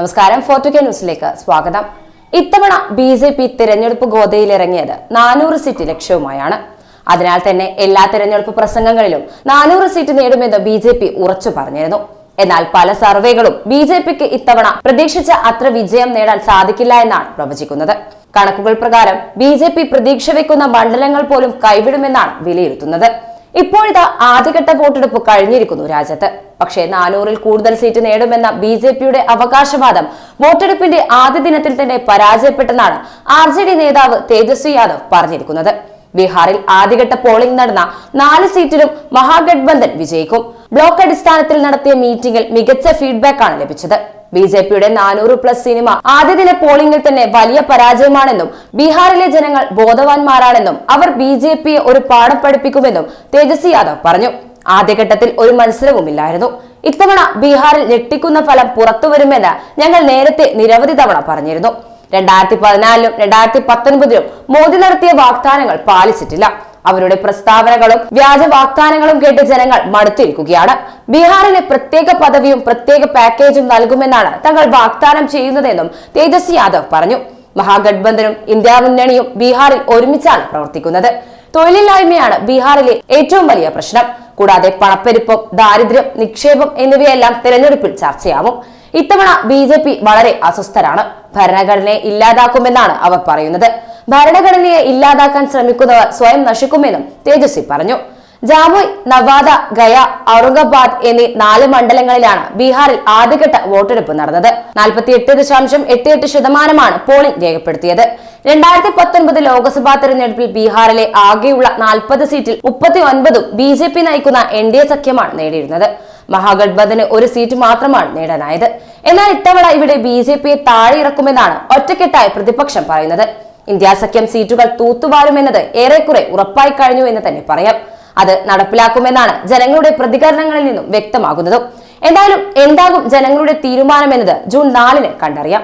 നമസ്കാരം ഫോർട്ടു കെ ന്യൂസിലേക്ക് സ്വാഗതം. ഇത്തവണ ബി ജെ പി തിരഞ്ഞെടുപ്പ് ഗോതയിലിറങ്ങിയത് നാനൂറ് സീറ്റ് ലക്ഷ്യവുമായാണ്. അതിനാൽ തന്നെ എല്ലാ തിരഞ്ഞെടുപ്പ് പ്രസംഗങ്ങളിലും നാനൂറ് സീറ്റ് നേടുമെന്ന് ബി ജെ പി ഉറച്ചു പറഞ്ഞിരുന്നു. എന്നാൽ പല സർവേകളും ബി ജെ പിക്ക് ഇത്തവണ പ്രതീക്ഷിച്ച അത്ര വിജയം നേടാൻ സാധിക്കില്ല എന്നാണ് പ്രവചിക്കുന്നത്. കണക്കുകൾ പ്രകാരം ബി ജെ പി പ്രതീക്ഷ വെക്കുന്ന മണ്ഡലങ്ങൾ പോലും കൈവിടുമെന്നാണ് വിലയിരുത്തുന്നത്. ഇപ്പോഴിതാ ആദ്യഘട്ട വോട്ടെടുപ്പ് കഴിഞ്ഞിരിക്കുന്നു രാജ്യത്ത്. പക്ഷേ നാനൂറിൽ കൂടുതൽ സീറ്റ് നേടുമെന്ന ബി ജെ പിയുടെ അവകാശവാദം വോട്ടെടുപ്പിന്റെ ആദ്യ ദിനത്തിൽ തന്നെ പരാജയപ്പെട്ടെന്നാണ് ആർ നേതാവ് തേജസ്വി യാദവ് പറഞ്ഞിരിക്കുന്നത്. ബീഹാറിൽ ആദ്യഘട്ട പോളിംഗ് നടന്ന നാല് സീറ്റിലും മഹാഗഡ്ബന്ധൻ വിജയിക്കും. ബ്ലോക്ക് അടിസ്ഥാനത്തിൽ നടത്തിയ മീറ്റിംഗിൽ മികച്ച ഫീഡ്ബാക്ക് ആണ് ലഭിച്ചത്. ബി ജെ പിയുടെ നാനൂറ് പ്ലസ് സിനിമ ആദ്യ ദിന പോളിംഗിൽ തന്നെ വലിയ പരാജയമാണെന്നും ബീഹാറിലെ ജനങ്ങൾ ബോധവാന്മാരാണെന്നും അവർ ബി ജെ പിയെ ഒരു പാഠം പഠിപ്പിക്കുമെന്നും തേജസ്വി യാദവ് പറഞ്ഞു. ആദ്യഘട്ടത്തിൽ ഒരു മത്സരവുമില്ലായിരുന്നു ഇത്തവണ ബീഹാറിൽ ഞെട്ടിക്കുന്ന ഫലം പുറത്തുവരുമെന്ന് ഞങ്ങൾ നേരത്തെ നിരവധി തവണ പറഞ്ഞിരുന്നു. രണ്ടായിരത്തി പതിനാലിലും രണ്ടായിരത്തി പത്തൊൻപതിലും മോദി നടത്തിയ വാഗ്ദാനങ്ങൾ പാലിച്ചിട്ടില്ല. അവരുടെ പ്രസ്താവനകളും വ്യാജ വാഗ്ദാനങ്ങളും കേട്ട് ജനങ്ങൾ മടുത്തിരിക്കുകയാണ്. ബീഹാറിന് പ്രത്യേക പദവിയും പ്രത്യേക പാക്കേജും നൽകുമെന്നാണ് തങ്ങൾ വാഗ്ദാനം ചെയ്യുന്നതെന്നും തേജസ്വി യാദവ് പറഞ്ഞു. മഹാഗഡ്ബന്ധനും ഇന്ത്യ മുന്നണിയും ബീഹാറിൽ ഒരുമിച്ചാണ് പ്രവർത്തിക്കുന്നത്. തൊഴിലില്ലായ്മയാണ് ബീഹാറിലെ ഏറ്റവും വലിയ പ്രശ്നം. കൂടാതെ പണപ്പെരുപ്പം ദാരിദ്ര്യം നിക്ഷേപം എന്നിവയെല്ലാം തെരഞ്ഞെടുപ്പിൽ ചർച്ചയാവും. ഇത്തവണ ബി ജെ പി വളരെ അസ്വസ്ഥരാണ്. ഭരണഘടനയെ ഇല്ലാതാക്കുമെന്നാണ് അവർ പറയുന്നത്. ഭരണഘടനയെ ഇല്ലാതാക്കാൻ ശ്രമിക്കുന്നവർ സ്വയം നശിക്കുമെന്നും തേജസ്വി പറഞ്ഞു. ജാമുയ് നവാദ ഗയ ഔറംഗാബാദ് എന്നീ നാല് മണ്ഡലങ്ങളിലാണ് ബീഹാറിൽ ആദ്യഘട്ട വോട്ടെടുപ്പ് നടന്നത്. നാൽപ്പത്തി ദശാംശം എട്ട് എട്ട് ശതമാനമാണ് പോളിംഗ് രേഖപ്പെടുത്തിയത്. രണ്ടായിരത്തി പത്തൊൻപത് ലോക്സഭാ തെരഞ്ഞെടുപ്പിൽ ബീഹാറിലെ ആകെയുള്ള നാൽപ്പത് സീറ്റിൽ മുപ്പത്തി ഒൻപതും ബി ജെ പി നയിക്കുന്ന എൻ ഡി എ സഖ്യമാണ് നേടിയിരുന്നത്. മഹാഗഡ്ബന്ധന് ഒരു സീറ്റ് മാത്രമാണ് നേടാനായത്. എന്നാൽ ഇത്തവണ ഇവിടെ ബി ജെ പിയെ താഴെ ഇറക്കുമെന്നാണ് ഒറ്റക്കെട്ടായി പ്രതിപക്ഷം പറയുന്നത്. ഇന്ത്യ സഖ്യം സീറ്റുകൾ തൂത്തുവാരുമെന്നത് ഏറെക്കുറെ ഉറപ്പായി കഴിഞ്ഞു എന്ന് തന്നെ പറയാം. അത് നടപ്പിലാക്കുമെന്നാണ് ജനങ്ങളുടെ പ്രതികരണങ്ങളിൽ നിന്നും വ്യക്തമാകുന്നതും. എന്തായാലും എന്താകും ജനങ്ങളുടെ തീരുമാനമെന്നത് ജൂൺ നാലിന് കണ്ടറിയാം.